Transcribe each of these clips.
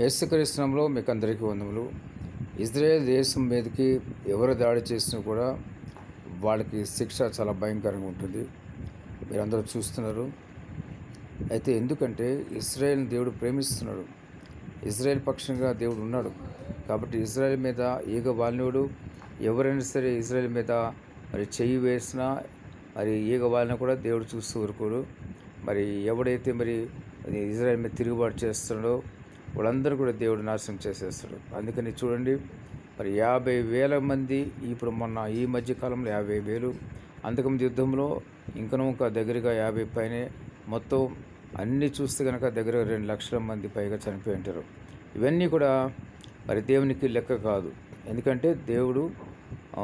యేసుక్రీస్తునంలో మీకు అందరికీ వందములు. ఇజ్రాయేల్ దేశం మీదకి ఎవరు దాడి చేసినా కూడా వాళ్ళకి శిక్ష చాలా భయంకరంగా ఉంటుంది. మీరందరూ చూస్తున్నారు. అయితే ఎందుకంటే ఇజ్రాయెల్ దేవుడు ప్రేమిస్తున్నాడు. ఇజ్రాయెల్ పక్షంగా దేవుడు ఉన్నాడు. కాబట్టి ఇజ్రాయెల్ మీద ఈగ వాలినోడు ఎవరైనా సరే ఇజ్రాయెల్ మీద మరి చెయ్యి వేసినా మరి ఈగ వాలినా కూడా దేవుడు చూస్తూ ఊరుకోడు. మరి ఎవడైతే మరి అది ఇజ్రాయెల్ మీద తిరుగుబాటు చేస్తున్నాడో వాళ్ళందరూ కూడా దేవుడు నాశనం చేసేస్తాడు. అందుకని చూడండి మరి యాభై వేల మంది ఇప్పుడు మొన్న ఈ మధ్యకాలంలో యాభై వేలు అంతకుముందు యుద్ధంలో ఇంకనూ ఇంకా దగ్గరగా యాభై పైనే మొత్తం అన్నీ చూస్తే కనుక దగ్గర రెండు లక్షల మంది పైగా చనిపోయి ఉంటారు. ఇవన్నీ కూడా మరి దేవునికి లెక్క కాదు. ఎందుకంటే దేవుడు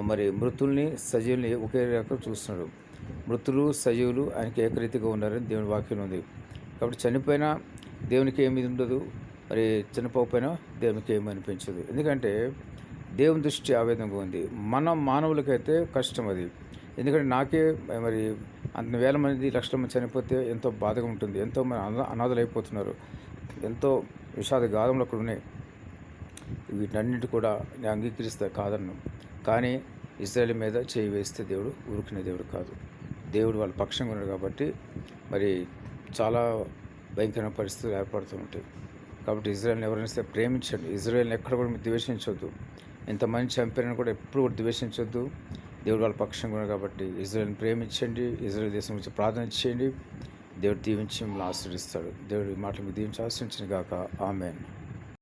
మరి మృతుల్ని సజీవుల్ని ఒకే రకం చూస్తున్నాడు. మృతులు సజీవులు ఆయనకి ఏకరీతిగా ఉన్నారని దేవుని వాక్యం ఉంది. కాబట్టి చనిపోయినా దేవునికి ఏమి ఉండదు. మరి చనిపోకపోయినా దేవునికి ఏమనిపించదు. ఎందుకంటే దేవుని దృష్టి ఆ విధంగా ఉంది. మన మానవులకైతే కష్టం అది. ఎందుకంటే నాకే మరి అంత వేల మంది లక్షల మంది చనిపోతే ఎంతో బాధగా ఉంటుంది. ఎంతో మంది అనాథలు అయిపోతున్నారు ఎంతో విషాద గాథంలో అక్కడ ఉన్నాయి. వీటన్నిటి కూడా నేను అంగీకరిస్తా కాదన్ను. కానీ ఇజ్రాయల్ మీద చేయి వేస్తే దేవుడు ఊరుకునే దేవుడు కాదు. దేవుడు వాళ్ళ పక్షంగా ఉన్నాడు కాబట్టి మరి చాలా భయంకరమైన పరిస్థితులు ఏర్పడుతూ ఉంటాయి. కాబట్టి ఇజ్రాయెల్ని ఎవరైనా సరే ప్రేమించండి. ఇజ్రాయెల్ని ఎక్కడ కూడా మీరు ద్వేషించొద్దు. మంచి చంపారని కూడా ఎప్పుడు కూడా ద్వేషించొద్దు. దేవుడు వాళ్ళ పక్షంగా కూడా కాబట్టి ఇజ్రాయెల్ని ప్రేమించండి. ఇజ్రాయెల్ దేశం గురించి ప్రార్థన చేయండి. దేవుడు దీవించి మిమ్మల్ని ఆశ్రయిస్తాడు దేవుడు ఈ మాటలు మీకు దీవించి ఆశ్రయించిన గాక. ఆమెన్.